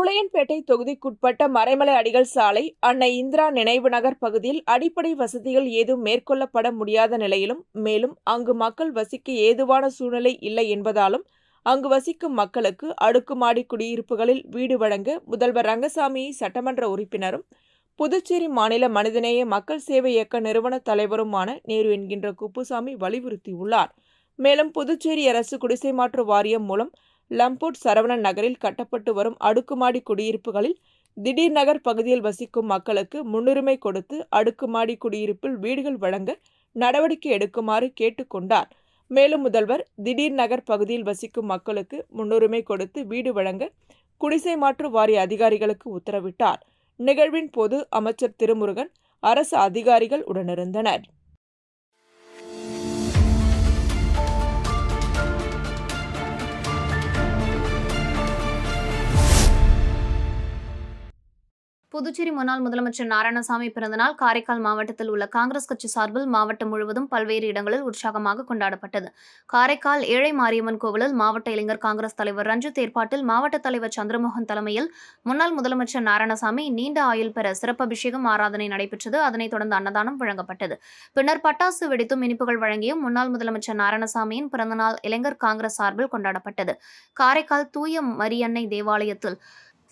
உருளையன்பேட்டை தொகுதிக்குட்பட்ட மறைமலை அடிகள் சாலை அன்னை இந்திரா நினைவு நகர் பகுதியில் அடிப்படை வசதிகள் ஏதும் மேற்கொள்ளப்பட முடியாத நிலையிலும் மேலும் அங்கு மக்கள் வசிக்க ஏதுவான சூழ்நிலை இல்லை என்பதாலும் அங்கு வசிக்கும் மக்களுக்கு அடுக்குமாடி குடியிருப்புகளில் வீடு வழங்க முதல்வர் ரங்கசாமியை சட்டமன்ற உறுப்பினரும் புதுச்சேரி மாநில மனிதநேய மக்கள் சேவை இயக்க நிறுவன தலைவருமான நேரு என்கின்ற குப்புசாமி வலியுறுத்தியுள்ளார். மேலும் புதுச்சேரி அரசு குடிசை மாற்று வாரியம் மூலம் லம்போட் சரவணன் நகரில் கட்டப்பட்டு வரும் அடுக்குமாடி குடியிருப்புகளில் திடீர் நகர் பகுதியில் வசிக்கும் மக்களுக்கு முன்னுரிமை கொடுத்து அடுக்குமாடி குடியிருப்பில் வீடுகள் வழங்க நடவடிக்கை எடுக்குமாறு கேட்டுக்கொண்டார். மேலும் முதல்வர் திடீர் நகர் பகுதியில் வசிக்கும் மக்களுக்கு முன்னுரிமை கொடுத்து வீடு வழங்க குடிசை மாற்று வாரிய அதிகாரிகளுக்கு உத்தரவிட்டார். நிகழ்வின் போது அமைச்சர் திருமுருகன் அரசு அதிகாரிகள் உடனிருந்தனர். புதுச்சேரி முன்னாள் முதலமைச்சர் நாராயணசாமி பிறந்தநாள் காரைக்கால் மாவட்டத்தில் உள்ள காங்கிரஸ் கட்சி சார்பில் மாவட்டம் முழுவதும் பல்வேறு இடங்களில் உற்சாகமாக கொண்டாடப்பட்டது. காரைக்கால் ஏழை மாரியம்மன் கோவிலில் மாவட்ட இளைஞர் காங்கிரஸ் தலைவர் ரஞ்சித் ஏற்பாட்டில் மாவட்ட தலைவர் சந்திரமோகன் தலைமையில் முன்னாள் முதலமைச்சர் நாராயணசாமி நீண்ட ஆயுள் பெற சிறப்பபிஷேகம் ஆராதனை நடைபெற்றது. அதனைத் தொடர்ந்து அன்னதானம் வழங்கப்பட்டது. பின்னர் பட்டாசு வெடித்தும் இனிப்புகள் வழங்கியும் முன்னாள் முதலமைச்சர் நாராயணசாமியின் பிறந்தநாள் இளைஞர் காங்கிரஸ் சார்பில் கொண்டாடப்பட்டது. காரைக்கால் தூய மரியன்னை தேவாலயத்தில்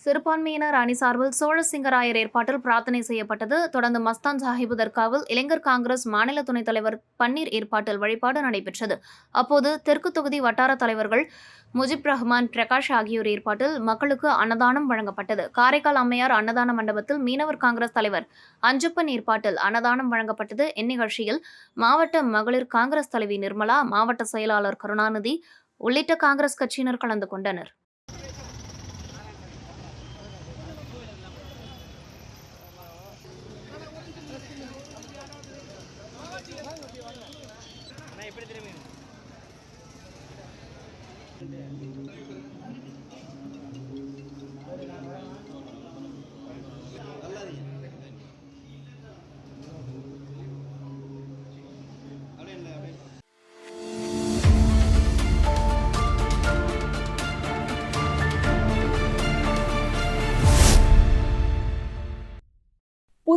சிறுபான்மையினர் அணி சார்பில் சோழசிங்கராயர் ஏற்பாட்டில் பிரார்த்தனை செய்யப்பட்டது. தொடர்ந்து மஸ்தான் சாஹிபு தர்காவில் இளைஞர் காங்கிரஸ் மாநில துணைத் தலைவர் பன்னீர் ஏற்பாட்டில் வழிபாடு நடைபெற்றது. அப்போது தெற்கு தொகுதி வட்டார தலைவர்கள் முஜிப் ரஹ்மான் பிரகாஷ் ஆகியோர் ஏற்பாட்டில் மக்களுக்கு அன்னதானம் வழங்கப்பட்டது. காரைக்கால் அம்மையார் அன்னதான மண்டபத்தில் மீனவர் காங்கிரஸ் தலைவர் அஞ்சப்பன் ஏற்பாட்டில் அன்னதானம் வழங்கப்பட்டது. இந்நிகழ்ச்சியில் மாவட்ட மகளிர் காங்கிரஸ் தலைவி நிர்மலா மாவட்ட செயலாளர் கருணாநிதி உள்ளிட்ட காங்கிரஸ் கட்சியினர் கலந்து கொண்டனர்.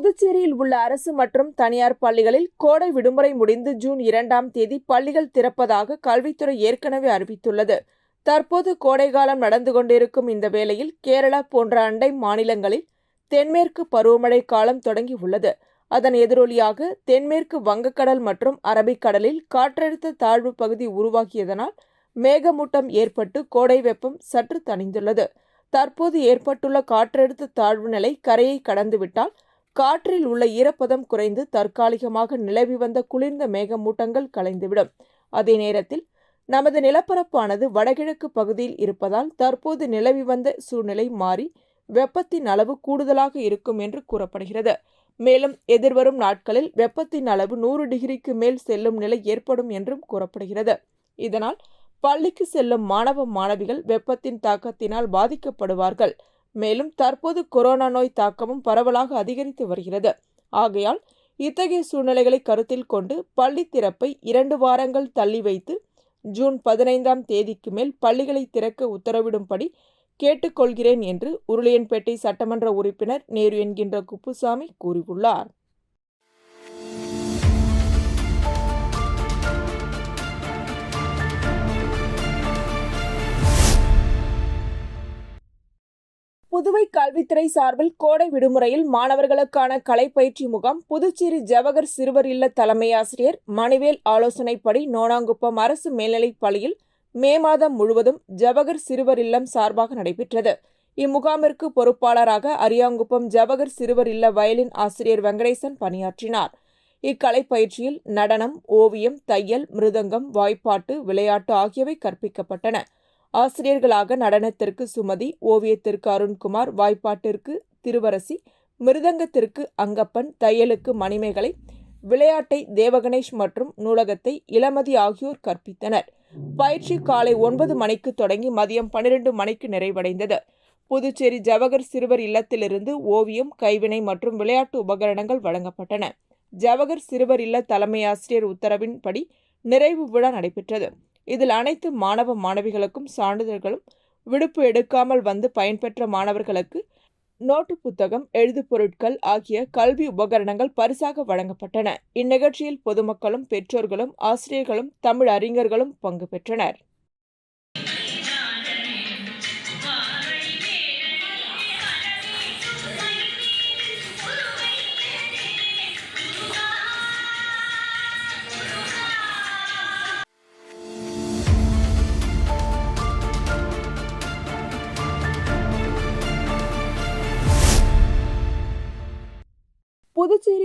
புதுச்சேரியில் உள்ள அரசு மற்றும் தனியார் பள்ளிகளில் கோடை விடுமுறை முடிந்து ஜூன் இரண்டாம் தேதி பள்ளிகள் திறப்பதாக கல்வித்துறை ஏற்கனவே அறிவித்துள்ளது. தற்போது கோடைகாலம் நடந்து கொண்டிருக்கும் இந்த வேளையில் கேரளா போன்ற அண்டை மாநிலங்களில் தென்மேற்கு பருவமழை காலம் தொடங்கி உள்ளது. அதன் எதிரொலியாக தென்மேற்கு வங்கக்கடல் மற்றும் அரபிக்கடலில் காற்றழுத்த தாழ்வு பகுதி உருவாகியதனால் மேகமூட்டம் ஏற்பட்டு கோடை வெப்பம் சற்று தணிந்துள்ளது. தற்போது ஏற்பட்டுள்ள காற்றழுத்த தாழ்வு நிலை கரையை கடந்துவிட்டால் காற்றில் உள்ள ஈரப்பதம் குறைந்து தற்காலிகமாக நிலவி வந்த குளிர்ந்த மேகமூட்டங்கள் கலைந்துவிடும். அதே நேரத்தில் நமது நிலப்பரப்பானது வடகிழக்கு பகுதியில் இருப்பதால் தற்போது நிலவி வந்த சூழ்நிலை மாறி வெப்பத்தின் அளவு கூடுதலாக இருக்கும் என்று கூறப்படுகிறது. மேலும் எதிர்வரும் நாட்களில் வெப்பத்தின் அளவு நூறு டிகிரிக்கு மேல் செல்லும் நிலை ஏற்படும் என்றும் கூறப்படுகிறது. இதனால் பள்ளிக்கு செல்லும் மாணவ மாணவிகள் வெப்பத்தின் தாக்கத்தினால் பாதிக்கப்படுவார்கள். மேலும் தற்போது கொரோனா நோய் தாக்கமும் பரவலாக அதிகரித்து வருகிறது. ஆகையால் இத்தகைய சூழ்நிலைகளை கருத்தில் கொண்டு பள்ளி திறப்பை இரண்டு வாரங்கள் தள்ளி வைத்து ஜூன் பதினைந்தாம் தேதிக்கு மேல் பள்ளிகளை திறக்க உத்தரவிடும்படி கேட்டுக்கொள்கிறேன் என்று உருளையன்பேட்டை சட்டமன்ற உறுப்பினர் நேரு என்கின்ற குப்புசாமி கூறியுள்ளார். புதுவை கல்வித்துறை சார்பில் கோடை விடுமுறையில் மாணவர்களுக்கான கலைப்பயிற்சி முகாம் புதுச்சேரி ஜவஹர் சிறுவர் இல்ல தலைமை ஆசிரியர் மணிவேல் ஆலோசனைப்படி நோனாங்குப்பம் அரசு மேல்நிலைப் பள்ளியில் மே மாதம் முழுவதும் ஜவஹர் சிறுவர் இல்லம் சார்பாக நடைபெற்றது. இம்முகாமிற்கு பொறுப்பாளராக அரியாங்குப்பம் ஜவஹர் சிறுவர் இல்ல வயலின் ஆசிரியர் வெங்கடேசன் பணியாற்றினார். இக்கலை பயிற்சியில் நடனம் ஓவியம் தையல் மிருதங்கம் வாய்ப்பாட்டு விளையாட்டு ஆகியவை கற்பிக்கப்பட்டன. ஆசிரியர்களாக நடனத்திற்கு சுமதி ஓவியத்திற்கு அருண்குமார் வாய்ப்பாட்டிற்கு திருவரசி மிருதங்கத்திற்கு அங்கப்பன் தையலுக்கு மணிமேகலை விளையாட்டை தேவகணேஷ் மற்றும் நூலகத்தை இளமதி ஆகியோர் கற்பித்தனர். பயிற்சி காலை ஒன்பது மணிக்கு தொடங்கி மதியம் பன்னிரண்டு மணிக்கு நிறைவடைந்தது. புதுச்சேரி ஜவஹர் சிறுவர் இல்லத்திலிருந்து ஓவியம் கைவினை மற்றும் விளையாட்டு உபகரணங்கள் வழங்கப்பட்டன. ஜவஹர் சிறுவர் இல்ல தலைமை ஆசிரியர் உத்தரவின்படி நிறைவு விழா நடைபெற்றது. இதில் அனைத்து மாணவ மாணவிகளுக்கும் சான்றிதழ்களும் விடுப்பு எடுக்காமல் வந்து பயன்பெற்ற மாணவர்களுக்கு நோட்டு புத்தகம் எழுது பொருட்கள் ஆகிய கல்வி உபகரணங்கள் பரிசாக வழங்கப்பட்டன. இந்நிகழ்ச்சியில் பொதுமக்களும் பெற்றோர்களும் ஆசிரியர்களும் தமிழ் அறிஞர்களும் பங்கு பெற்றனர்.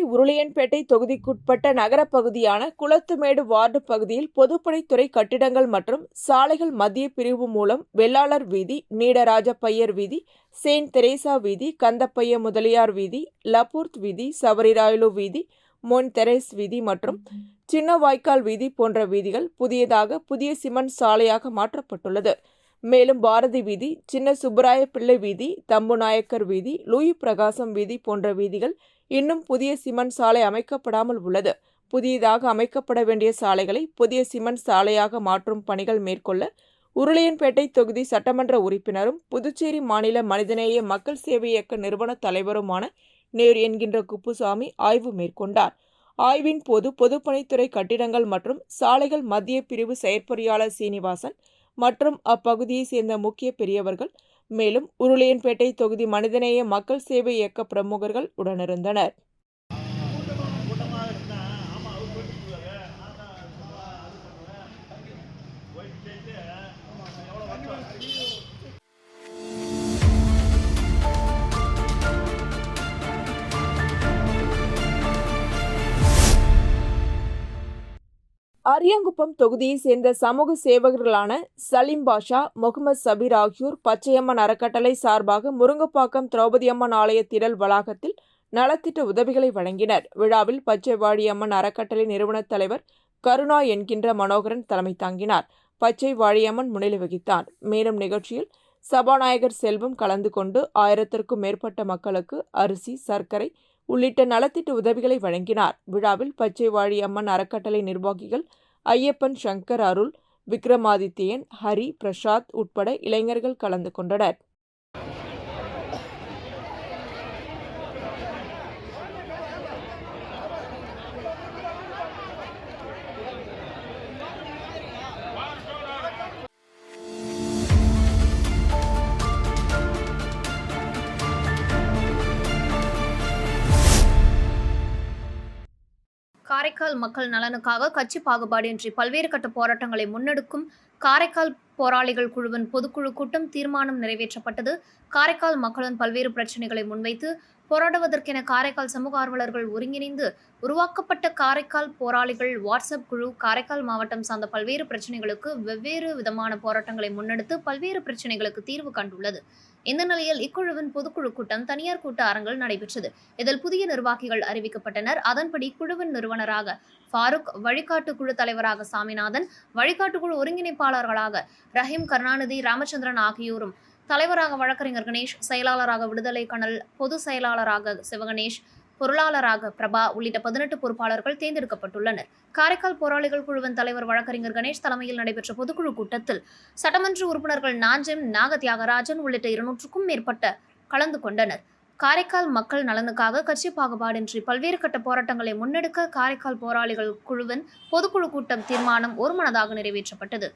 உருளையன்பேட்டை தொகுதிக்குட்பட்ட நகரப்பகுதியான குளத்துமேடு வார்டு பகுதியில் பொதுப்பணித்துறை கட்டிடங்கள் மற்றும் சாலைகள் மத்திய பிரிவு மூலம் வெள்ளாளர் வீதி நீடராஜப்பையர் வீதி செயின்ட் தெரேசா வீதி கந்தப்பைய முதலியார் வீதி லபூர்த் வீதி சவரிராயலு வீதி மொன் தெரேஸ் வீதி மற்றும் சின்ன வாய்க்கால் வீதி போன்ற வீதிகள் புதியதாக புதிய சிமெண்ட் சாலையாக மாற்றப்பட்டுள்ளது. மேலும் பாரதி வீதி சின்ன சுப்பராய பிள்ளை வீதி தம்புநாயக்கர் வீதி லூயி பிரகாசம் வீதி போன்ற வீதிகள் இன்னும் புதிய சிமெண்ட் சாலை அமைக்கப்படாமல் உள்ளது. புதியதாக அமைக்கப்பட வேண்டிய சாலைகளை புதிய சிமெண்ட் சாலையாக மாற்றும் பணிகள் மேற்கொள்ள உருளையன்பேட்டை தொகுதி சட்டமன்ற உறுப்பினரும் புதுச்சேரி மாநில மனிதநேய மக்கள் சேவை இயக்க நிறுவன தலைவருமான நேரு என்கின்ற குப்புசாமி ஆய்வு மேற்கொண்டார். ஆய்வின் போது பொதுப்பணித்துறை கட்டிடங்கள் மற்றும் சாலைகள் மத்திய பிரிவு செயற்பொறியாளர் சீனிவாசன் மற்றும் அப்பகுதியை சேர்ந்த முக்கிய பெரியவர்கள். மேலும் உருளையன்பேட்டை தொகுதி மனிதநேய மக்கள் சேவை இயக்க பிரமுகர்கள் உடனிருந்தனர். அரியங்குப்பம் தொகுதியைச் சேர்ந்த சமூக சேவகர்களான சலீம் பாஷா முகமது சபீர் ஆகியோர் பச்சையம்மன் அறக்கட்டளை சார்பாக முருங்கப்பாக்கம் திரௌபதி அம்மன் ஆலய திடல் வளாகத்தில் நலத்திட்ட உதவிகளை வழங்கினர். விழாவில் பச்சைவாடி அம்மன் அறக்கட்டளை நிறுவனத் தலைவர் கருணா என்கின்ற மனோகரன் தலைமை தாங்கினார். பச்சை வாழியம்மன் முன்னிலை வகித்தார். மேலும் நிகழ்ச்சியில் சபாநாயகர் செல்வம் கலந்து கொண்டு ஆயிரத்திற்கும் மேற்பட்ட மக்களுக்கு அரிசி சர்க்கரை உள்ளிட்ட நலத்திட்ட உதவிகளை வழங்கினார். விழாவில் பச்சைவாழி அம்மன் அறக்கட்டளை நிர்வாகிகள் ஐயப்பன் சங்கர் அருள் விக்ரமாதித்யன் ஹரி பிரசாத் உட்பட இளைஞர்கள் கலந்து கொண்டனர். காரைக்கால் மக்கள் நலனுக்காக கட்சி பாகுபாடின்றி பல்வேறு கட்ட போராட்டங்களை முன்னெடுக்கும் காரைக்கால் போராளிகள் குழுவின் பொதுக்குழு கூட்டம் தீர்மானம் நிறைவேற்றப்பட்டது. காரைக்கால் மக்களின் பல்வேறு பிரச்சனைகளை முன்வைத்து போராடுவதற்கென காரைக்கால் சமூக ஆர்வலர்கள் ஒருங்கிணைந்து உருவாக்கப்பட்ட காரைக்கால் போராளிகள் வாட்ஸ்அப் குழு காரைக்கால் மாவட்டம் சார்ந்த பல்வேறு பிரச்சனைகளுக்கு வெவ்வேறு விதமான போராட்டங்களை முன்னெடுத்து பல்வேறு பிரச்சனைகளுக்கு தீர்வு கண்டுள்ளது. இந்த நிலையில் இக்குழுவின் பொதுக்குழு கூட்டம் தனியார் கூட்ட அரங்கில் நடைபெற்றது. இதில் புதிய நிர்வாகிகள் அறிவிக்கப்பட்டனர். அதன்படி குழுவின் நிறுவனராக ஃபாரூக் வழிகாட்டு குழு தலைவராக சாமிநாதன் வழிகாட்டு குழு ஒருங்கிணைப்பாளர்களாக ரஹீம் கருணாநிதி ராமச்சந்திரன் ஆகியோரும் தலைவராக வழக்கறிஞர் கணேஷ் செயலாளராக விடுதலை கணல் பொதுச் செயலாளராக சிவகணேஷ் பொருளாளராக பிரபா உள்ளிட்ட பதினெட்டு பொறுப்பாளர்கள் தேர்ந்தெடுக்கப்பட்டுள்ளனர். காரைக்கால் போராளிகள் குழுவின் தலைவர் வழக்கறிஞர் கணேஷ் தலைமையில் நடைபெற்ற பொதுக்குழு கூட்டத்தில் சட்டமன்ற உறுப்பினர்கள் நாஞ்சம் நாக தியாகராஜன் உள்ளிட்ட இருநூற்றுக்கும் மேற்பட்ட கலந்து கொண்டனர். காரைக்கால் மக்கள் நலனுக்காக கட்சி பாகுபாடின்றி பல்வேறு கட்ட போராட்டங்களை முன்னெடுக்க காரைக்கால் போராளிகள் குழுவின் பொதுக்குழு கூட்டம் தீர்மானம் ஒருமனதாக நிறைவேற்றப்பட்டது.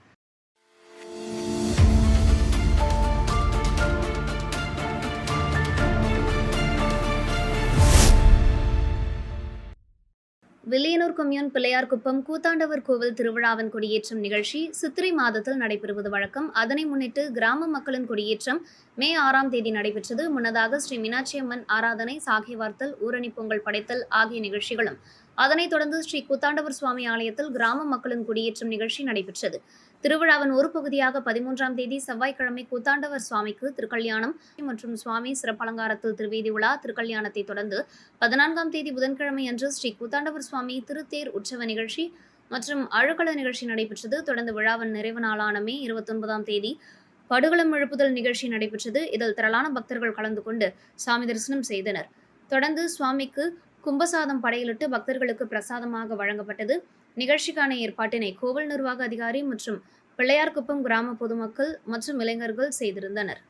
வில்லியனூர் கொம்யூன் பிள்ளையார்குப்பம் கூத்தாண்டவர் கோவில் திருவிழாவின் கொடியேற்றம் நிகழ்ச்சி சித்திரை மாதத்தில் நடைபெறுவது வழக்கம். அதனை முன்னிட்டு கிராம மக்களின் கொடியேற்றம் மே ஆறாம் தேதி நடைபெற்றது. முன்னதாக ஸ்ரீ மீனாட்சி அம்மன் ஆராதனை சாகை வார்த்தல் ஊரணி பொங்கல் படைத்தல் ஆகிய நிகழ்ச்சிகளும். அதனைத் தொடர்ந்து ஸ்ரீ கூத்தாண்டவர் சுவாமி ஆலயத்தில் கிராம மக்களின் குடியேற்றம் நிகழ்ச்சி நடைபெற்றது. திருவிழாவின் ஒரு பகுதியாக பதிமூன்றாம் தேதி செவ்வாய்க்கிழமை கூத்தாண்டவர் சுவாமிக்கு திருக்கல்யாணம் மற்றும் சுவாமி சிறப்பலங்காரத்தில் திருவேதி உலா திருக்கல்யாணத்தை தொடர்ந்து பதினான்காம் தேதி புதன்கிழமை அன்று ஸ்ரீ கூத்தாண்டவர் சுவாமி திருத்தேர் உற்சவ நிகழ்ச்சி மற்றும் அழுக்கல நிகழ்ச்சி நடைபெற்றது. தொடர்ந்து விழாவின் நிறைவு நாளான மே இருபத்தொன்பதாம் தேதி படுகளம் எழுப்புதல் நிகழ்ச்சி நடைபெற்றது. இதில் திரளான பக்தர்கள் கலந்து கொண்டு சாமி தரிசனம் செய்தனர். தொடர்ந்து சுவாமிக்கு கும்பசாதம் படையிலிட்டு பக்தர்களுக்கு பிரசாதமாக வழங்கப்பட்டது. நிகழ்ச்சிக்கான ஏற்பாட்டினை கோவில் நிர்வாக அதிகாரி மற்றும் பிள்ளையார்குப்பம் கிராம பொதுமக்கள் மற்றும் இளைஞர்கள் செய்திருந்தனர்.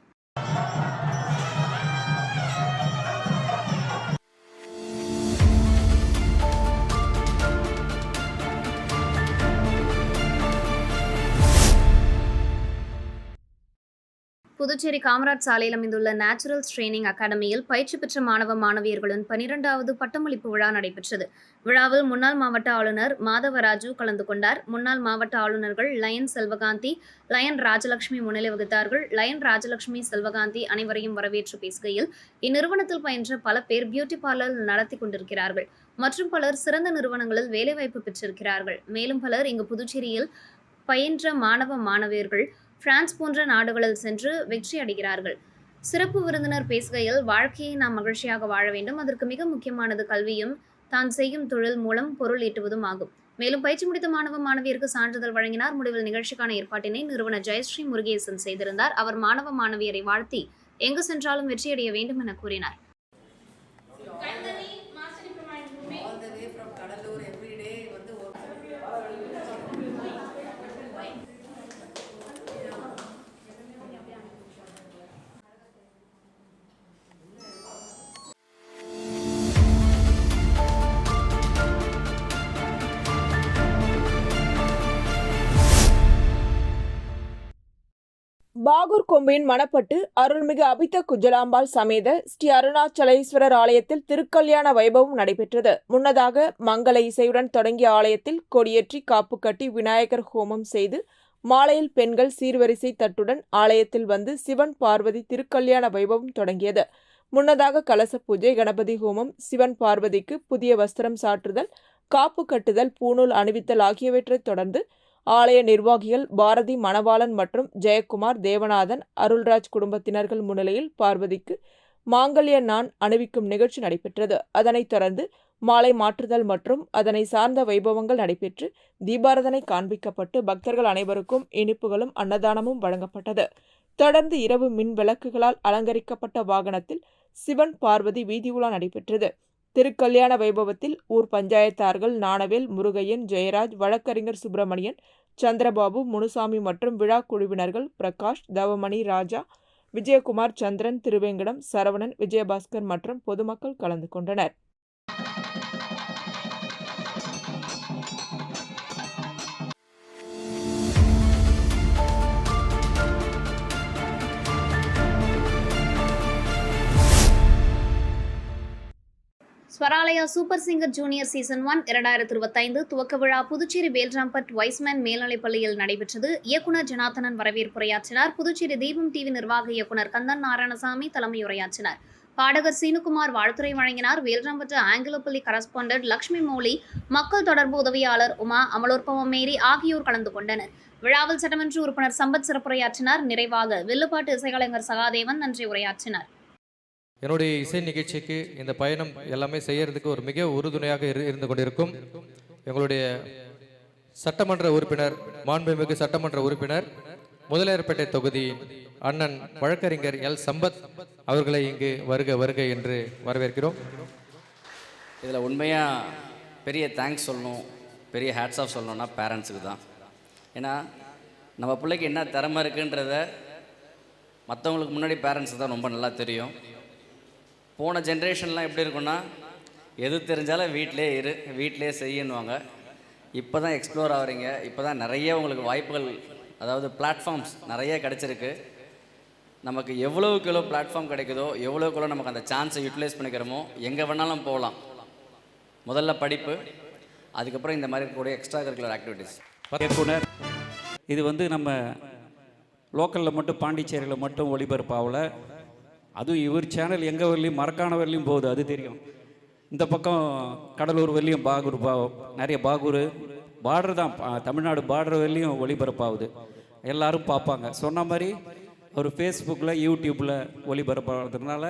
புதுச்சேரி காமராஜ் சாலையில் அமைந்துள்ள நேச்சுரல்ஸ் ட்ரைனிங் அகாடமியில் பயிற்சி பெற்ற மாணவ மாணவியர்களுடன் பனிரெண்டாவது பட்டமளிப்பு விழா நடைபெற்றது. விழாவில் முன்னாள் மாவட்ட ஆளுநர் மாதவராஜு கலந்து கொண்டார். முன்னாள் மாவட்ட ஆளுநர்கள் லயன் செல்வகாந்தி லயன் ராஜலட்சுமி முன்னிலை வகித்தார்கள். லயன் ராஜலட்சுமி செல்வகாந்தி அனைவரையும் வரவேற்று பேசுகையில் இந்நிறுவனத்தில் பயின்ற பல பேர் பியூட்டி பார்லர் நடத்தி கொண்டிருக்கிறார்கள். மற்றும் பலர் சிறந்த நிறுவனங்களில் வேலைவாய்ப்பு பெற்றிருக்கிறார்கள். மேலும் பலர் இங்கு புதுச்சேரியில் பயின்ற மாணவ மாணவியர்கள் பிரான்ஸ் போன்ற நாடுகளில் சென்று வெற்றி அடைகிறார்கள். சிறப்பு விருந்தினர் பேசுகையில் வாழ்க்கையை நாம் மகிழ்ச்சியாக வாழ வேண்டும். அதற்கு மிக முக்கியமானது கல்வியும் தான் செய்யும் தொழில் மூலம் பொருள் ஈட்டுவதும் ஆகும். மேலும் பயிற்சி முடித்த மாணவ மாணவியருக்கு சான்றிதழ் வழங்கினார். முடிவில் நிகழ்ச்சிக்கான ஏற்பாட்டினை நிறுவனர் ஜெயஸ்ரீ முருகேசன் செய்திருந்தார். அவர் மாணவ மாணவியரை வாழ்த்தி எங்கு சென்றாலும் வெற்றியடைய வேண்டும் என கூறினார். பாகூர் கொம்பின் மணப்பட்டு அருள்மிகு அபித்த குஜலாம்பாள் சமேத ஸ்ரீ அருணாச்சலேஸ்வரர் ஆலயத்தில் திருக்கல்யாண வைபவம் நடைபெற்றது. முன்னதாக மங்கள இசையுடன் தொடங்கிய ஆலயத்தில் கொடியேற்றி காப்பு கட்டி விநாயகர் ஹோமம் செய்து மாலையில் பெண்கள் சீர்வரிசை தட்டுடன் ஆலயத்தில் வந்து சிவன் பார்வதி திருக்கல்யாண வைபவம் தொடங்கியது. முன்னதாக கலச பூஜை கணபதி ஹோமம் சிவன் பார்வதிக்கு புதிய வஸ்திரம் சாற்றுதல் காப்பு கட்டுதல் பூணூல் அணிவித்தல் ஆகியவற்றைத் தொடர்ந்து ஆலய நிர்வாகிகள் பாரதி மணவாளன் மற்றும் ஜெயக்குமார் தேவநாதன் அருள்ராஜ் குடும்பத்தினர்கள் முன்னிலையில் பார்வதிக்கு மாங்கல்ய நான் அணிவிக்கும் நிகழ்ச்சி நடைபெற்றது. அதனைத் தொடர்ந்து மாலை மாற்றுதல் மற்றும் அதனை சார்ந்த வைபவங்கள் நடைபெற்று தீபாரதனை காண்பிக்கப்பட்டு பக்தர்கள் அனைவருக்கும் இனிப்புகளும் அன்னதானமும் வழங்கப்பட்டது. தொடர்ந்து இரவு மின் விளக்குகளால் அலங்கரிக்கப்பட்ட வாகனத்தில் சிவன் பார்வதி வீதி உலா நடைபெற்றது. திருக்கல்யாண வைபவத்தில் ஊர் பஞ்சாயத்தார்கள் நாணவேல் முருகையன் ஜெயராஜ் வழக்கறிஞர் சுப்பிரமணியன் சந்திரபாபு முனுசாமி மற்றும் விழா குழுவினர்கள் பிரகாஷ் தவமணி ராஜா விஜயகுமார் சந்திரன் திருவேங்கடம் சரவணன் விஜயபாஸ்கர் மற்றும் பொதுமக்கள் கலந்து கொண்டனர். Swaralaya super singer junior season one இரண்டாயிரத்தி இருபத்தைந்து துவக்க விழா புதுச்சேரி வேல்ராம்பட் வைஸ்மேன் மேல்நிலைப் பள்ளியில் நடைபெற்றது. இயக்குனர் ஜனார்த்தனன் வரவேற்புரையாற்றினார் புதுச்சேரி தீபம் டிவி நிர்வாக இயக்குனர் கந்தன் நாராயணசாமி தலைமையுரையாற்றினார் பாடகர் சீனுகுமார் வாழ்த்துரை வழங்கினார். வேல்ராம்பட்டு ஆங்கிலப்பள்ளி கரஸ்பாண்டன்ட் லக்ஷ்மி மௌலி மக்கள் தொடர்பு உதவியாளர் உமா அமலோற்பவம் மேரி ஆகியோர் கலந்து கொண்டனர். விழாவில் சட்டமன்ற உறுப்பினர் சம்பத் சிறப்புரையாற்றினார். நிறைவாக வில்லுப்பாட்டு இசைக்கலைஞர் சகாதேவன் நன்றி உரையாற்றினார். என்னுடைய இசை நிகழ்ச்சிக்கு இந்த பயணம் எல்லாமே செய்யறதுக்கு ஒரு மிக உறுதுணையாக இரு- இருந்து கொண்டிருக்கும். எங்களுடைய சட்டமன்ற உறுப்பினர் மாண்புமிகு சட்டமன்ற உறுப்பினர் முதலியார்பேட்டை தொகுதியின் அண்ணன் வழக்கறிஞர் எல். சம்பத் அவர்களை இங்கு வருக வருக என்று வரவேற்கிறோம். இதில் உண்மையாக பெரிய தேங்க்ஸ் சொல்லணும் பெரிய ஹேட்ஸ் ஆஃப் சொல்லணும்னா பேரண்ட்ஸுக்கு தான். ஏன்னா நம்ம பிள்ளைக்கு என்ன திறமை இருக்குன்றத மற்றவங்களுக்கு முன்னாடி பேரண்ட்ஸுக்கு தான் ரொம்ப நல்லா தெரியும். போன ஜென்ரேஷன்லாம் எப்படி இருக்குன்னா எது தெரிஞ்சாலும் வீட்டிலே இரு வீட்டிலே செய்யணுவாங்க இப்போ தான் எக்ஸ்ப்ளோர் ஆகுறீங்க. இப்போ தான் நிறைய உங்களுக்கு வாய்ப்புகள் அதாவது பிளாட்ஃபார்ம்ஸ் நிறைய கிடச்சிருக்கு. நமக்கு எவ்வளோக்கு எவ்வளோ பிளாட்ஃபார்ம் கிடைக்குதோ எவ்வளோக்கு எவ்வளோ நமக்கு அந்த சான்ஸை யூட்டிலைஸ் பண்ணிக்கிறோமோ எங்கே வேணாலும் போகலாம். முதல்ல படிப்பு அதுக்கப்புறம் இந்த மாதிரி இருக்கக்கூடிய எக்ஸ்ட்ரா கரிக்குலர் ஆக்டிவிட்டீஸ் இயக்குனர் இது வந்து நம்ம லோக்கலில் மட்டும் பாண்டிச்சேரியில் மட்டும் ஒளிபரப்பாகல. அதுவும் இவர் சேனல் எங்கே வரலையும் மறக்கான வரலையும் போகுது அது தெரியும். இந்த பக்கம் கடலூர் வரலையும் பாகூர் பா நிறைய பாகூர் பார்டர் தான் தமிழ்நாடு பார்டர் வரலையும் ஒளிபரப்பாகுது. எல்லாரும் பார்ப்பாங்க. சொன்ன மாதிரி ஒரு ஃபேஸ்புக்கில் யூடியூப்பில் ஒளிபரப்பாகிறதுனால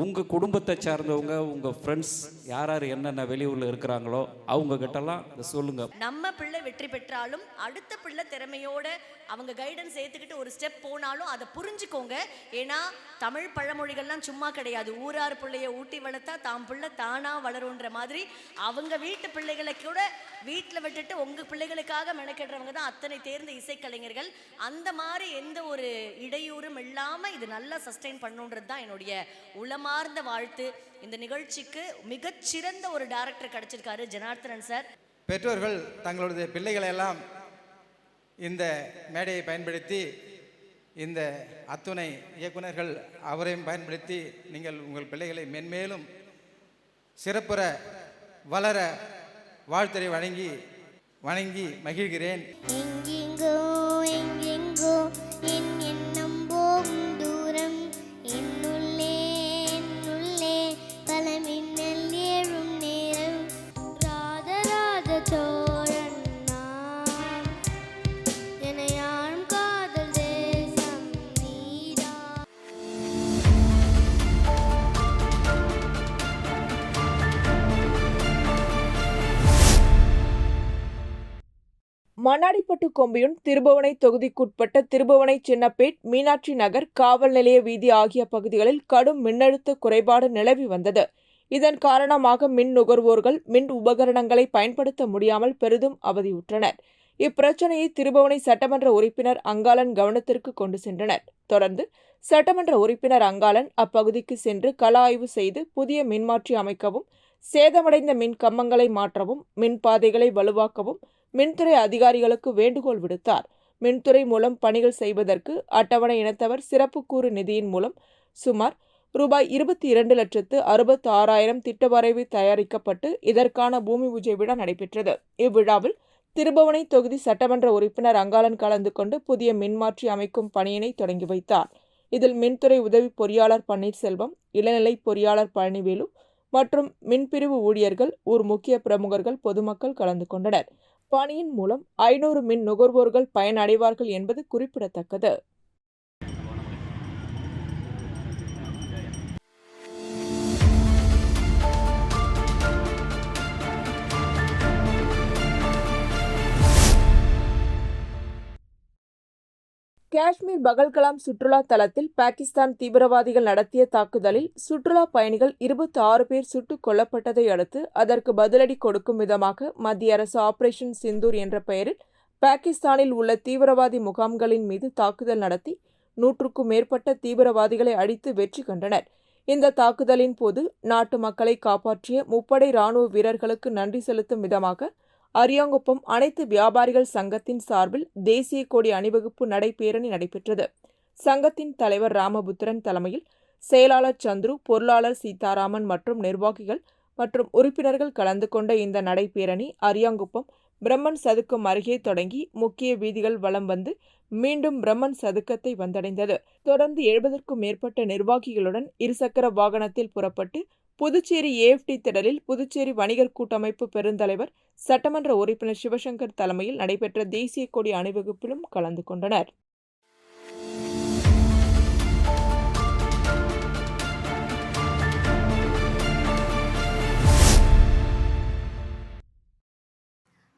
உங்கள் குடும்பத்தை சார்ந்தவங்க உங்கள் ஃப்ரெண்ட்ஸ் யார் யார் என்னென்ன வெளியூரில் இருக்கிறாங்களோ அவங்க கிட்டலாம் சொல்லுங்கள் நம்ம பிள்ளை வெற்றி பெற்றாலும் அடுத்த பிள்ளை திறமையோட அவங்க கைடன்ஸ் ஏற்றுக்கிட்டு ஒரு ஸ்டெப் போனாலும் அதை புரிஞ்சுக்கோங்க. ஏன்னா தமிழ் பழமொழிகள்லாம் சும்மா கிடையாது. ஊரார் பிள்ளைய ஊட்டி வளர்த்தா தாம் பிள்ளை தானாக வளருன்ற மாதிரி அவங்க வீட்டு பிள்ளைகளை கூட வீட்டில் விட்டுட்டு உங்கள் பிள்ளைகளுக்காக மெனக்கெடுறவங்க தான் அத்தனை தேர்ந்த இசைக்கலைஞர்கள். அந்த மாதிரி எந்த ஒரு இடையூறும் இல்லாமல் இது நல்லா சஸ்டெயின் பண்ணுன்றது தான் என்னுடைய உளமார்ந்த வாழ்த்து. இந்த நிகழ்ச்சிக்கு மிகச்சிறந்த ஒரு டேரக்டர் கிடச்சிருக்காரு ஜனார்த்தனன் சார். பெற்றோர்கள் தங்களுடைய பிள்ளைகளை எல்லாம் இந்த மேடையை பயன்படுத்தி இந்த அத்துணை இயக்குனர்கள் அவரையும் பயன்படுத்தி நீங்கள் உங்கள் பிள்ளைகளை மென்மேலும் சிறப்புற வளர வாழ்த்துறை வழங்கி வணங்கி மகிழ்கிறேன். மண்ணாடிப்பட்டு கொம்பியூன் திருபுவனை தொகுதிக்குட்பட்ட திருபுவனை சின்னப்பேட் மீனாட்சி நகர் காவல் நிலைய வீதி ஆகிய பகுதிகளில் கடும் மின்னழுத்த குறைபாடு நிலவி வந்தது. இதன் காரணமாக மின் நுகர்வோர்கள் மின் உபகரணங்களை பயன்படுத்த முடியாமல் பெரிதும் அவதியுற்றனர். இப்பிரச்சனையை திருபுவனை சட்டமன்ற உறுப்பினர் அங்காளன் கவனத்திற்கு கொண்டு சென்றனர். தொடர்ந்து சட்டமன்ற உறுப்பினர் அங்காளன் அப்பகுதிக்கு சென்று கள ஆய்வு செய்து புதிய மின்மாற்றி அமைக்கவும் சேதமடைந்த மின் கம்பங்களை மாற்றவும் மின் பாதைகளை வலுவாக்கவும் மின்துறை அதிகாரிகளுக்கு வேண்டுகோள் விடுத்தார். மின்துறை மூலம் பணிகள் செய்வதற்கு அட்டவணை இனத்தவர் சிறப்பு கூறு நிதியின் மூலம் சுமார் ரூபாய் இருபத்தி இரண்டு லட்சத்து அறுபத்தி ஆறாயிரம் திட்ட வரைவு தயாரிக்கப்பட்டு இதற்கான பூமி பூஜை விழா நடைபெற்றது. இவ்விழாவில் திருபுவனை தொகுதி சட்டமன்ற உறுப்பினர் அங்காளன் கலந்து கொண்டு புதிய மின்மாற்றி அமைக்கும் பணியினை தொடங்கி வைத்தார். இதில் மின்துறை உதவி பொறியாளர் பன்னீர்செல்வம் இளநிலை பொறியாளர் பழனிவேலு மற்றும் மின்பிரிவு ஊழியர்கள் ஊர் முக்கிய பிரமுகர்கள் பொதுமக்கள் கலந்து கொண்டனர். பணியின் மூலம் ஐநூறு மின் நுகர்வோர்கள் பயனடைவார்கள் என்பது குறிப்பிடத்தக்கது. காஷ்மீர் பகல்கலாம் சுற்றுலா தலத்தில் பாகிஸ்தான் தீவிரவாதிகள் நடத்திய தாக்குதலில் சுற்றுலா பயணிகள் இருபத்தி ஆறு பேர் சுட்டுக் கொல்லப்பட்டதை அடுத்து அதற்கு பதிலடி கொடுக்கும் விதமாக மத்திய அரசு ஆபரேஷன் சிந்தூர் என்ற பெயரில் பாகிஸ்தானில் உள்ள தீவிரவாதி முகாம்களின் மீது தாக்குதல் நடத்தி நூற்றுக்கும் மேற்பட்ட தீவிரவாதிகளை அழித்து வெற்றி கண்டனர். இந்த தாக்குதலின் போது நாட்டு மக்களை காப்பாற்றிய முப்படை ராணுவ வீரர்களுக்கு நன்றி செலுத்தும் விதமாக அரியாங்குப்பம் அனைத்து வியாபாரிகள் சங்கத்தின் சார்பில் தேசிய கொடி அணிவகுப்பு நடைபேரணி நடைபெற்றது. சங்கத்தின் தலைவர் ராமபுத்திரன் தலைமையில் செயலாளர் சந்துரு பொருளாளர் சீதாராமன் மற்றும் நிர்வாகிகள் மற்றும் உறுப்பினர்கள் கலந்து கொண்ட இந்த நடைபேரணி அரியாங்குப்பம் பிரம்மன் சதுக்கம் அருகே தொடங்கி முக்கிய வீதிகள் வலம் வந்து மீண்டும் பிரம்மன் சதுக்கத்தை வந்தடைந்தது. தொடர்ந்து எழுபதற்கும் மேற்பட்ட நிர்வாகிகளுடன் இருசக்கர வாகனத்தில் புறப்பட்டு புதுச்சேரி ஏஎஃப்டி திடலில் புதுச்சேரி வணிகர் கூட்டமைப்பு பெருந்தலைவர் சட்டமன்ற உறுப்பினர் சிவசங்கர் தலைமையில் நடைபெற்ற தேசிய கொடி அணிவகுப்பிலும் கலந்து கொண்டனர்.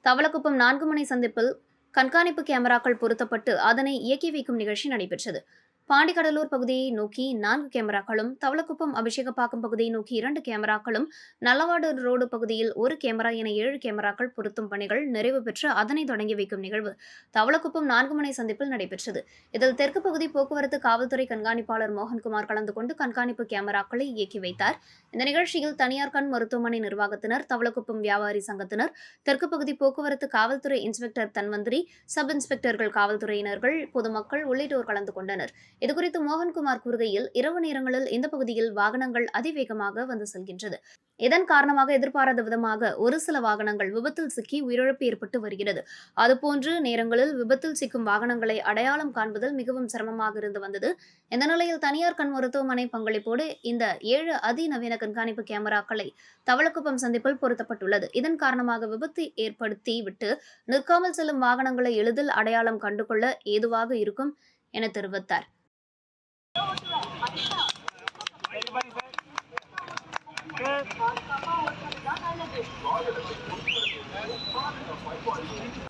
தவளக்குப்பம் நான்கு முனை சந்திப்பில் கண்காணிப்பு கேமராக்கள் பொருத்தப்பட்டு அதனை இயக்கி வைக்கும் நிகழ்ச்சி நடைபெற்றது. பாண்டிக்கடலூர் பகுதியை நோக்கி நான்கு கேமராக்களும் தவளக்குப்பம் அபிஷேகப்பாக்கம் பகுதியை நோக்கி இரண்டு கேமராக்களும் நல்லவாடு ரோடு பகுதியில் ஒரு கேமரா என ஏழு கேமராக்கள் பொருத்தும் பணிகள் நிறைவு பெற்று அதனை தொடங்கி வைக்கும் நிகழ்வு தவளக்குப்பம் நான்கு மனை சந்திப்பில் நடைபெற்றது. இதில் தெற்கு பகுதி போக்குவரத்து காவல்துறை கண்காணிப்பாளர் மோகன்குமார் கலந்து கொண்டு கண்காணிப்பு கேமராக்களை இயக்கி வைத்தார். இந்த நிகழ்ச்சியில் தனியார் கண் மருத்துவமனை நிர்வாகத்தினர் தவளக்குப்பம் வியாபாரி சங்கத்தினர் தெற்கு பகுதி போக்குவரத்து காவல்துறை இன்ஸ்பெக்டர் தன்வந்திரி சப் இன்ஸ்பெக்டர்கள் காவல்துறையினர்கள் பொதுமக்கள் உள்ளிட்டோர் கலந்து கொண்டனர். இதுகுறித்து மோகன்குமார் கூறுகையில் இரவு நேரங்களில் இந்த பகுதியில் வாகனங்கள் அதிவேகமாக வந்து செல்கின்றது. இதன் காரணமாக எதிர்பாராத விதமாக ஒரு சில வாகனங்கள் விபத்தில் சிக்கி உயிரிழப்பு ஏற்பட்டு வருகிறது. அதுபோன்று நேரங்களில் விபத்தில் சிக்கும் வாகனங்களை அடையாளம் காண்பதில் மிகவும் சிரமமாக இருந்து வந்தது. இந்த நிலையில் தனியார் கண் மருத்துவமனை பங்களிப்போடு இந்த ஏழு அதிநவீன கண்காணிப்பு கேமராக்களை தவளக்குப்பம் சந்திப்பில் பொருத்தப்பட்டுள்ளது. இதன் காரணமாக விபத்து ஏற்படுத்தி விட்டு நிற்காமல் செல்லும் வாகனங்களை எளிதில் அடையாளம் கண்டுகொள்ள ஏதுவாக இருக்கும் என தெரிவித்தார். Thank you.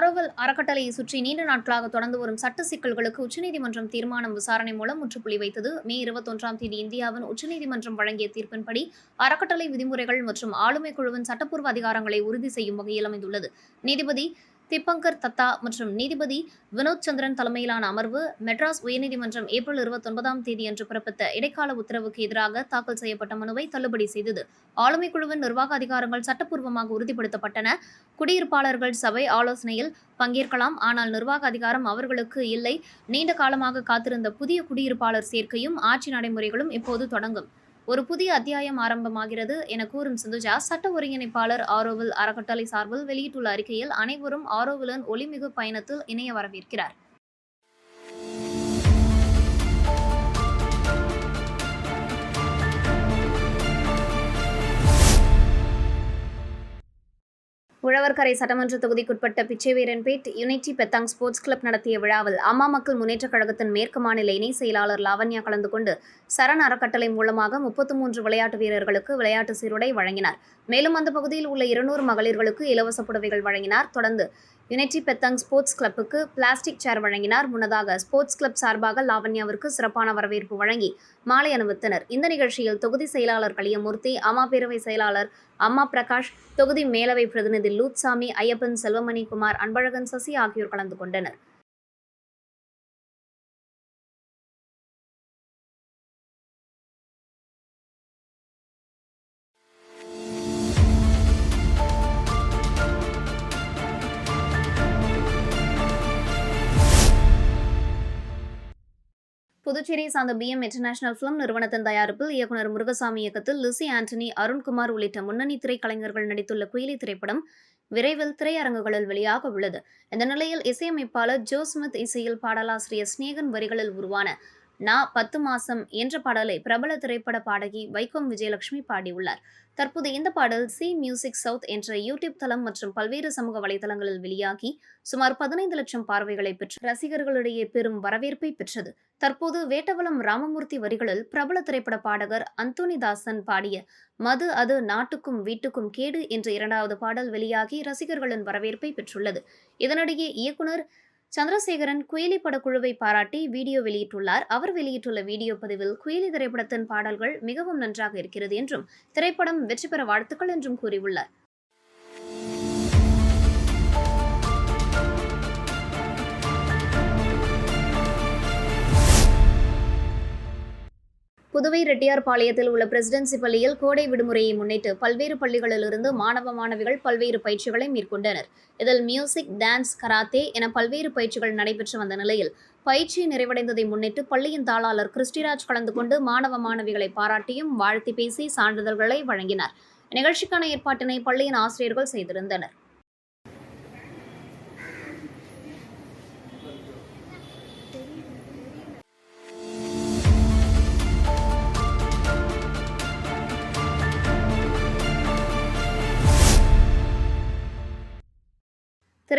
ஆரோவல் அறக்கட்டளையை சுற்றி நீண்ட நாட்களாக தொடர்ந்து வரும் சட்ட சிக்கல்களுக்கு உச்சநீதிமன்றம் தீர்மானம் விசாரணை மூலம் முற்றுப்புள்ளி வைத்தது. மே இருபத்தொன்றாம் தேதி இந்தியாவின் உச்சநீதிமன்றம் வழங்கிய தீர்ப்பின்படி அறக்கட்டளை விதிமுறைகள் மற்றும் ஆளுமை குழுவின் சட்டப்பூர்வ அதிகாரங்களை உறுதி செய்யும் வகையில் அமைந்துள்ளது. நீதிபதி திப்பங்கர் தத்தா மற்றும் நீதிபதி வினோத் சந்திரன் தலைமையிலான அமர்வு மெட்ராஸ் உயர்நீதிமன்றம் ஏப்ரல் இருபத்தொன்பதாம் தேதியன்று பிறப்பித்த இடைக்கால உத்தரவுக்கு எதிராக தாக்கல் செய்யப்பட்ட மனுவை தள்ளுபடி செய்தது. ஆளுமை குழுவின் நிர்வாக அதிகாரங்கள் சட்டப்பூர்வமாக உறுதிப்படுத்தப்பட்டன. குடியிருப்பாளர்கள் சபை ஆலோசனையில் பங்கேற்கலாம். ஆனால் நிர்வாக அதிகாரம் அவர்களுக்கு இல்லை. நீண்ட காலமாக காத்திருந்த புதிய குடியிருப்பாளர் சேர்க்கையும் ஆட்சி நடைமுறைகளும் இப்போது தொடங்கும். ஒரு புதிய அத்தியாயம் ஆரம்பமாகிறது என கூறும் சிந்துஜா சட்ட ஒருங்கிணைப்பாளர் ஆரோவில் அறக்கட்டளை சார்பில் வெளியிட்டுள்ள அறிக்கையில் அனைவரும் ஆரோவிலன் ஒளிமிகு பயணத்தில் இணைய வரவேற்கிறார். உழவர்கரை சட்டமன்ற தொகுதிக்குட்பட்ட Pichaiveeranpet unity petanque sports club நடத்திய விழாவில் அம்மா மக்கள் முன்னேற்றக் கழகத்தின் மேற்கு மாநில இணை செயலாளர் லாவண்யா கலந்து கொண்டு சரண் அறக்கட்டளை மூலமாக முப்பத்து மூன்று விளையாட்டு வீரர்களுக்கு விளையாட்டு சீருடை வழங்கினார். மேலும் அந்த பகுதியில் உள்ள இருநூறு மகளிர்களுக்கு இலவச புடவைகள் வழங்கினார். தொடர்ந்து யுனைட்டி பெத்தாங் ஸ்போர்ட்ஸ் கிளப்புக்கு பிளாஸ்டிக் சேர் வழங்கினார். முன்னதாக ஸ்போர்ட்ஸ் கிளப் சார்பாக லாவண்யாவிற்கு சிறப்பான வரவேற்பு வழங்கி மாலை அணிவித்தனர். இந்த நிகழ்ச்சியில் தொகுதி செயலாளர் களியமூர்த்தி அம்மா பேரவை செயலாளர் அம்மா பிரகாஷ் தொகுதி மேலவை பிரதிநிதி லூத்சாமி ஐயப்பன் செல்வமணி குமார் அன்பழகன் சசி ஆகியோர் கலந்து கொண்டனர். புதுச்சேரியை சார்ந்த பிஎம் இன்டர்நேஷனல் பிலிம் நிறுவனத்தின் தயாரிப்பில் இயக்குநர் முருகசாமி இயக்கத்தில் லிசி ஆண்டனி அருண்குமார் உள்ளிட்ட முன்னணி திரைக்கலைஞர்கள் நடித்துள்ள குயிலி திரைப்படம் விரைவில் திரையரங்குகளில் வெளியாக உள்ளது. இந்த நிலையில் இசையமைப்பாளர் ஜோ ஸ்மித் இசையில் பாடலாசிரியர் ஸ்நேகன் வரிகளில் உருவான நா பத்து மாசம் என்ற பாடலை பிரபல திரைப்பட பாடகி வைக்கம் விஜயலட்சுமி பாடியுள்ளார். தற்போது இந்த பாடல் சி மியூசிக் சவுத் என்ற யூடியூப் தளம் மற்றும் பல்வேறு சமூக வலைதளங்களில் வெளியாகி சுமார் பதினைந்து லட்சம் பார்வைகளை பெற்று ரசிகர்களிடையே பெரும் வரவேற்பை பெற்றது. தற்போது வேட்டவலம் ராமமூர்த்தி வரிகளில் பிரபல திரைப்பட பாடகர் அந்தோனிதாசன் பாடிய மது அது நாட்டுக்கும் வீட்டுக்கும் கேடு என்ற இரண்டாவது பாடல் வெளியாகி ரசிகர்களின் வரவேற்பை பெற்றுள்ளது. இதனிடையே இயக்குனர் சந்திரசேகரன் குயிலி படக்குழுவை பாராட்டி வீடியோ வெளியிட்டுள்ளார். அவர் வெளியிட்டுள்ள வீடியோ பதிவில் குயிலி திரைப்படத்தின் பாடல்கள் மிகவும் நன்றாக இருக்கிறது என்றும் திரைப்படம் வெற்றி பெற வாழ்த்துக்கள் என்றும் கூறியுள்ளார். புதுவை ரெட்டியார்பாளையத்தில் உள்ள பிரசிடென்சி பள்ளியில் கோடை விடுமுறையை முன்னிட்டு பல்வேறு பள்ளிகளிலிருந்து மாணவ மாணவிகள் பல்வேறு பயிற்சிகளை மேற்கொண்டனர். இதில் மியூசிக் டான்ஸ் கராத்தே என பல்வேறு பயிற்சிகள் நடைபெற்று வந்த நிலையில் பயிற்சி நிறைவடைந்ததை முன்னிட்டு பள்ளியின் தாளாளர் கிறிஸ்டிராஜ் கலந்து கொண்டு மாணவ மாணவிகளை பாராட்டியும் வாழ்த்தி பேசி சான்றிதழ்களை வழங்கினார். நிகழ்ச்சிக்கான ஏற்பாட்டினை பள்ளியின் ஆசிரியர்கள் செய்திருந்தனர்.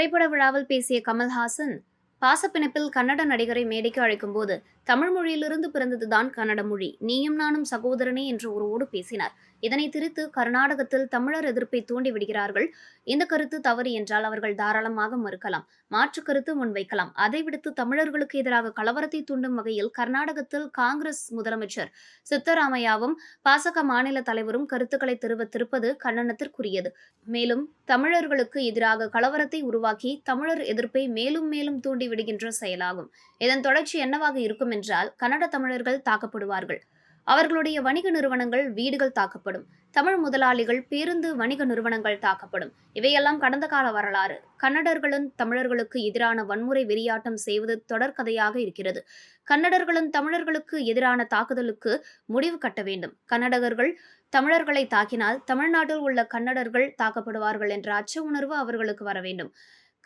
திரைப்பட விழாவில் பேசிய கமல்ஹாசன் பாசப்பிணைப்பில் கன்னட நடிகரை மேடைக்கு அழைக்கும்போது தமிழ் மொழியிலிருந்து பிறந்ததுதான் கன்னட மொழி. நீயும் நானும் சகோதரனே என்று ஒருவோடு பேசினார். இதனை திரித்து கர்நாடகத்தில் தமிழர் எதிர்ப்பை தூண்டி விடுகிறார்கள். இந்த கருத்து தவறு என்றால் அவர்கள் தாராளமாக மறுக்கலாம். மாற்று கருத்து முன்வைக்கலாம். அதை விடுத்து தமிழர்களுக்கு எதிராக கலவரத்தை தூண்டும் வகையில் கர்நாடகத்தில் காங்கிரஸ் முதலமைச்சர் சித்தராமையாவும் பாசக மாநில தலைவரும் கருத்துக்களை தெரிவித்திருப்பது கண்டனத்திற்குரியது. மேலும் தமிழர்களுக்கு எதிராக கலவரத்தை உருவாக்கி தமிழர் எதிர்ப்பை மேலும் மேலும் தூண்டிவிடுகின்ற செயலாகும். இதன் தொடர்ச்சி என்னவாக இருக்கும் என்றால் கன்னட தமிழர்கள் தாக்கப்படுவார்கள். அவர்களுடைய வணிக நிறுவனங்கள் வீடுகள் தாக்கப்படும். தமிழ் முதலாளிகள் பேருந்து வணிக நிறுவனங்கள் தாக்கப்படும். இவையெல்லாம் கடந்த கால வரலாறு. கன்னடர்களும் தமிழர்களுக்கு எதிரான வன்முறை வெறியாட்டம் செய்வது தொடர்கதையாக இருக்கிறது. கன்னடர்களும் தமிழர்களுக்கு எதிரான தாக்குதலுக்கு முடிவு கட்ட வேண்டும். கன்னடகர்கள் தமிழர்களை தாக்கினால் தமிழ்நாட்டில் உள்ள கன்னடர்கள் தாக்கப்படுவார்கள் என்ற அச்ச உணர்வு அவர்களுக்கு வர வேண்டும்.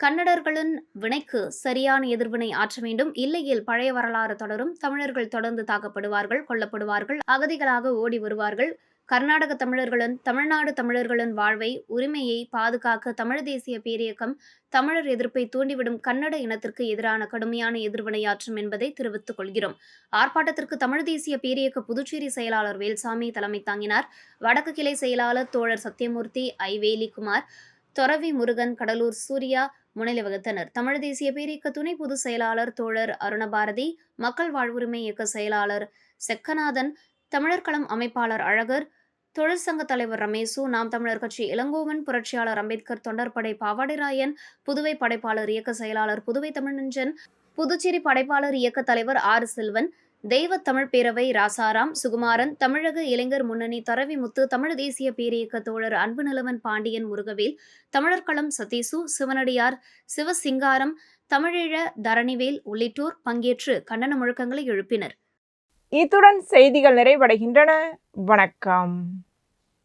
கன்னடர்களின் வினைக்கு சரியான எதிர்வினை ஆற்ற வேண்டும். இல்லையில் பழைய வரலாறு தொடரும். தமிழர்கள் தொடர்ந்து தாக்கப்படுவார்கள் கொல்லப்படுவார்கள் அகதிகளாக ஓடி வருவார்கள். கர்நாடக தமிழர்களின் தமிழ்நாடு தமிழர்களின் வாழ்வை உரிமையை பாதுகாக்க தமிழ் தேசிய பேரியக்கம் தமிழர் எதிர்ப்பை தூண்டிவிடும் கன்னட இனத்திற்கு எதிரான கடுமையான எதிர்வினையாற்றும் என்பதை தெரிவித்துக் கொள்கிறோம். ஆர்ப்பாட்டத்திற்கு தமிழ் தேசிய பேரியக்க புதுச்சேரி செயலாளர் வேல்சாமி தலைமை தாங்கினார். வடக்கு கிளை செயலாளர் தோழர் சத்யமூர்த்தி ஐ வேலிக்குமார் தொரவி முருகன் கடலூர் சூர்யா முன்னிலை வகித்தனர். தமிழ் தேசிய பேரியக்க துணை பொதுச் செயலாளர் தோழர் அருணபாரதி மக்கள் வாழ்வுரிமை இயக்க செயலாளர் செக்கநாதன் தமிழர் களம் அமைப்பாளர் அழகர் தொழிற்சங்க தலைவர் ரமேசு நாம் தமிழர் கட்சி இளங்கோவன் புரட்சியாளர் அம்பேத்கர் தொண்டர்படை பாவாடிராயன் புதுவை படைப்பாளர் இயக்க செயலாளர் புதுவை தமிழஞ்சன் புதுச்சேரி படைப்பாளர் இயக்க தலைவர் ஆர் செல்வன் தெய்வ தமிழ் பேரவை ராசாராம் சுகுமாரன் தமிழக இளைஞர் முன்னணி தரவிமுத்து தமிழ் தேசிய பேரியக்க தோழர் அன்பு நிலவன் பாண்டியன் முருகவேல் தமிழர்களம் சதீசு சிவனடியார் சிவசிங்காரம் தமிழீழ தரணிவேல் உள்ளிட்டோர் பங்கேற்று கண்டன முழக்கங்களை எழுப்பினர். இத்துடன் செய்திகள் நிறைவடைகின்றன. வணக்கம்.